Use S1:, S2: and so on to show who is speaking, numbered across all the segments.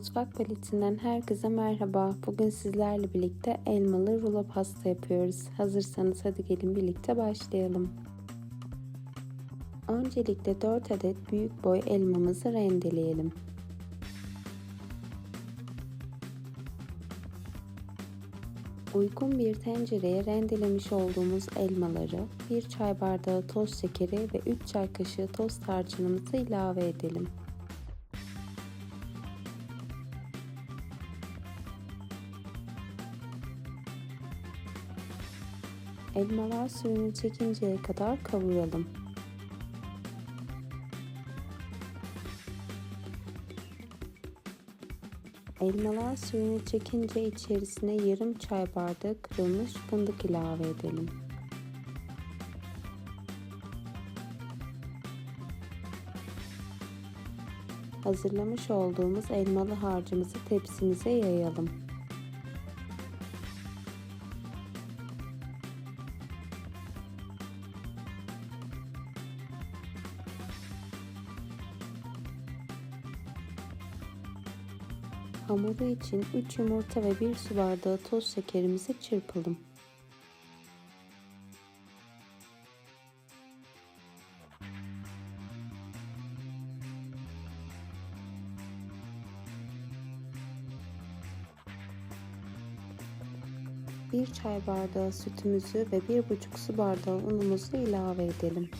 S1: Mutfak paletinden herkese merhaba. Bugün sizlerle birlikte elmalı rulo pasta yapıyoruz. Hazırsanız hadi gelin birlikte başlayalım. Öncelikle 4 adet büyük boy elmamızı rendeleyelim. Uygun bir tencereye rendelemiş olduğumuz elmaları, 1 çay bardağı toz şekeri ve 3 çay kaşığı toz tarçınımızı ilave edelim. Elmalar suyunu çekinceye kadar kavuralım. Elmalar suyunu çekince içerisine yarım çay bardağı kırılmış fındık ilave edelim. Hazırlamış olduğumuz elmalı harcımızı tepsimize yayalım. Hamuru için 3 yumurta ve 1 su bardağı toz şekerimizi çırpalım. Bir çay bardağı sütümüzü ve bir buçuk su bardağı unumuzu ilave edelim.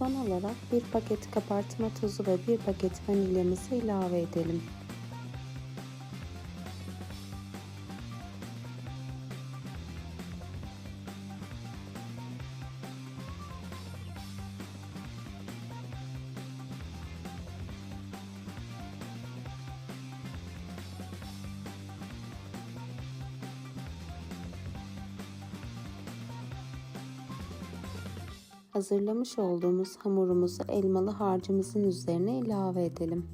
S1: Son olarak bir paket kabartma tozu ve bir paket vanilyamızı ilave edelim. Hazırlamış olduğumuz hamurumuzu elmalı harcımızın üzerine ilave edelim.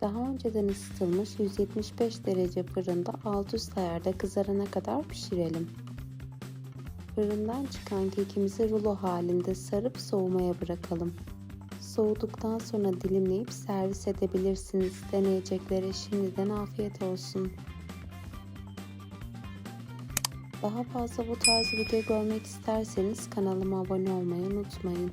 S1: Daha önceden ısıtılmış 175 derece fırında alt üst ayarda kızarana kadar pişirelim. Fırından çıkan kekimizi rulo halinde sarıp soğumaya bırakalım. Soğuduktan sonra dilimleyip servis edebilirsiniz. Deneyeceklere şimdiden afiyet olsun. Daha fazla bu tarz video görmek isterseniz kanalıma abone olmayı unutmayın.